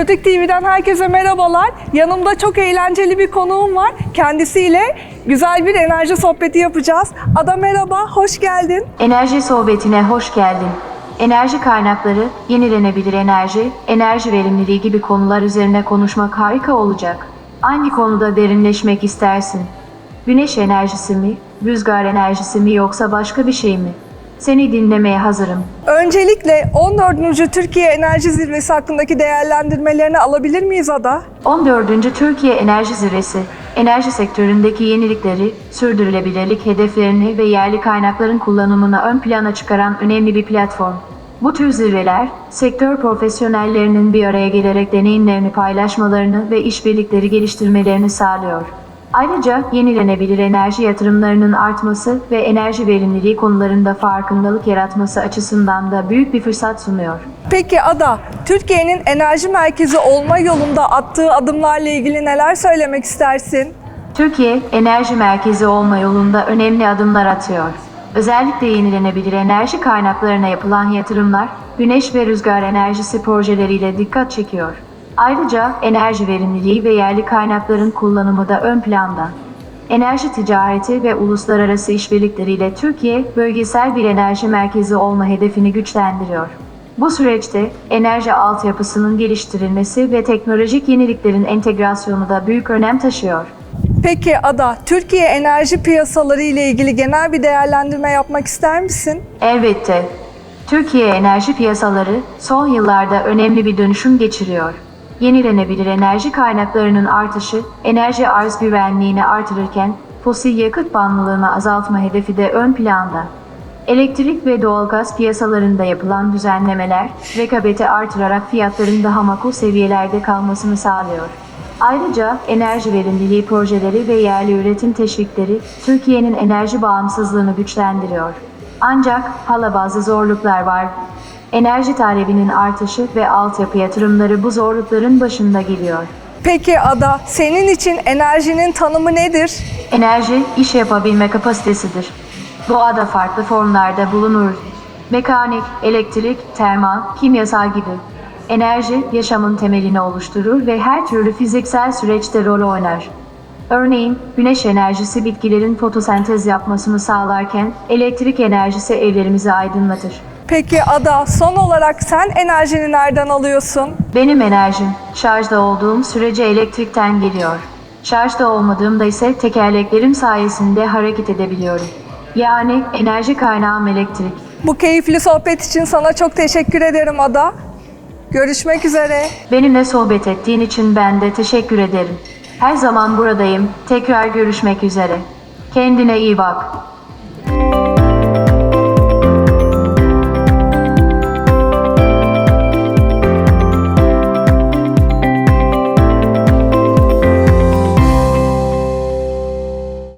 Pratik TV'den herkese merhabalar. Yanımda çok eğlenceli bir konuğum var. Kendisiyle güzel bir enerji sohbeti yapacağız. Ada merhaba, hoş geldin. Enerji sohbetine hoş geldin. Enerji kaynakları, yenilenebilir enerji, enerji verimliliği gibi konular üzerine konuşmak harika olacak. Hangi konuda derinleşmek istersin? Güneş enerjisi mi, rüzgar enerjisi mi yoksa başka bir şey mi? Seni dinlemeye hazırım. Öncelikle 14. Türkiye Enerji Zirvesi hakkındaki değerlendirmelerini alabilir miyiz Ada? 14. Türkiye Enerji Zirvesi, enerji sektöründeki yenilikleri, sürdürülebilirlik hedeflerini ve yerli kaynakların kullanımını ön plana çıkaran önemli bir platform. Bu tür zirveler, sektör profesyonellerinin bir araya gelerek deneyimlerini paylaşmalarını ve işbirlikleri geliştirmelerini sağlıyor. Ayrıca yenilenebilir enerji yatırımlarının artması ve enerji verimliliği konularında farkındalık yaratması açısından da büyük bir fırsat sunuyor. Peki Ada, Türkiye'nin enerji merkezi olma yolunda attığı adımlarla ilgili neler söylemek istersin? Türkiye, enerji merkezi olma yolunda önemli adımlar atıyor. Özellikle yenilenebilir enerji kaynaklarına yapılan yatırımlar, güneş ve rüzgar enerjisi projeleriyle dikkat çekiyor. Ayrıca enerji verimliliği ve yerli kaynakların kullanımı da ön planda. Enerji ticareti ve uluslararası işbirlikleriyle Türkiye, bölgesel bir enerji merkezi olma hedefini güçlendiriyor. Bu süreçte enerji altyapısının geliştirilmesi ve teknolojik yeniliklerin entegrasyonu da büyük önem taşıyor. Peki Ada, Türkiye enerji piyasaları ile ilgili genel bir değerlendirme yapmak ister misin? Elbette. Türkiye enerji piyasaları son yıllarda önemli bir dönüşüm geçiriyor. Yenilenebilir enerji kaynaklarının artışı enerji arz güvenliğini artırırken fosil yakıt bağımlılığını azaltma hedefi de ön planda. Elektrik ve doğalgaz piyasalarında yapılan düzenlemeler rekabeti artırarak fiyatların daha makul seviyelerde kalmasını sağlıyor. Ayrıca enerji verimliliği projeleri ve yerli üretim teşvikleri Türkiye'nin enerji bağımsızlığını güçlendiriyor. Ancak hala bazı zorluklar var. Enerji talebinin artışı ve altyapı yatırımları bu zorlukların başında geliyor. Peki Ada, senin için enerjinin tanımı nedir? Enerji, iş yapabilme kapasitesidir. Doğada farklı formlarda bulunur. Mekanik, elektrik, termal, kimyasal gibi. Enerji, yaşamın temelini oluşturur ve her türlü fiziksel süreçte rol oynar. Örneğin, güneş enerjisi bitkilerin fotosentez yapmasını sağlarken, elektrik enerjisi evlerimizi aydınlatır. Peki Ada, son olarak sen enerjini nereden alıyorsun? Benim enerjim, şarjda olduğum sürece elektrikten geliyor. Şarjda olmadığımda ise tekerleklerim sayesinde hareket edebiliyorum. Yani enerji kaynağım elektrik. Bu keyifli sohbet için sana çok teşekkür ederim Ada. Görüşmek üzere. Benimle sohbet ettiğin için ben de teşekkür ederim. Her zaman buradayım. Tekrar görüşmek üzere. Kendine iyi bak.